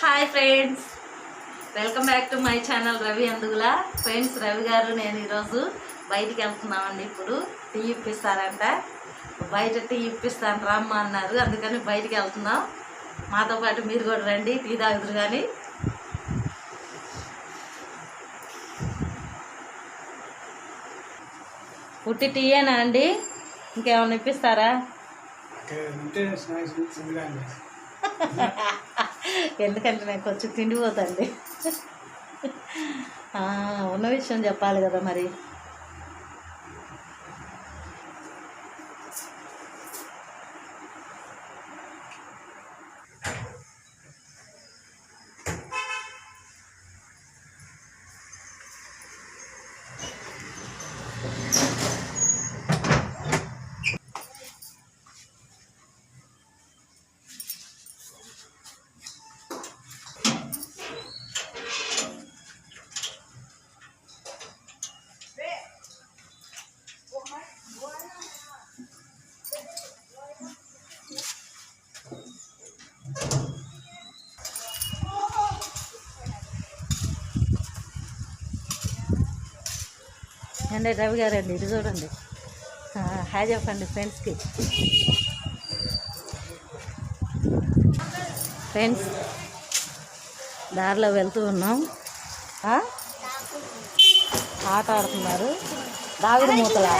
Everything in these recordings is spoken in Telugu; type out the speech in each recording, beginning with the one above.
Hi friends welcome back to my channel Ravi Andugula friends Ravi garu నేను ఈరోజు బయటికి వెళ్తున్నామండి ఇప్పుడు. టీ ఇప్పిస్తారంట. బయట టీ ఇప్పిస్తాను రమ్మ అన్నారు. అందుకని బయటికి వెళ్తున్నాం. మాతో పాటు మీరు కూడా రండి. టీ తాగుదురు కానీ పుట్టి టీయేనా అండి? ఇంకేమైనా ఇప్పిస్తారా? ఎందుకంటే నాకు కొంచెం తిండిపోతండి. ఉన్న విషయం చెప్పాలి కదా మరి. అండి రవి గారు అండి ఇది చూడండి. హాయ్ చెప్పండి ఫ్రెండ్స్కి. ఫ్రెండ్స్ దారిలో వెళ్తూ ఉన్నాం. ఆట ఆడుతున్నారు. దాగుడు మూతలా?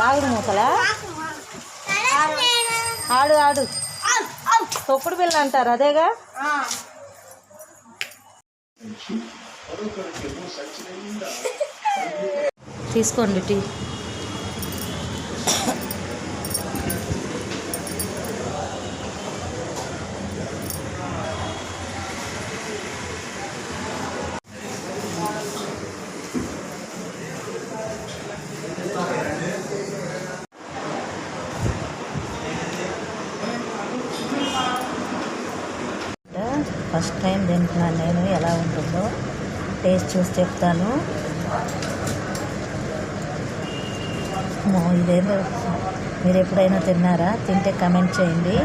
దాగుడు మూతలా? ఆడు ఆడు. తొప్పుడు పిల్ల అంటారు అదేగా? తీసుకోండి టీ. ఫస్ట్ టైం తింటున్నాను నేను ఎలా ఉంటుందో. టేస్ట్ చూసి చెప్తాను. ఇదేందో మీరు ఎప్పుడైనా తిన్నారా? తింటే కమెంట్ చేయండి.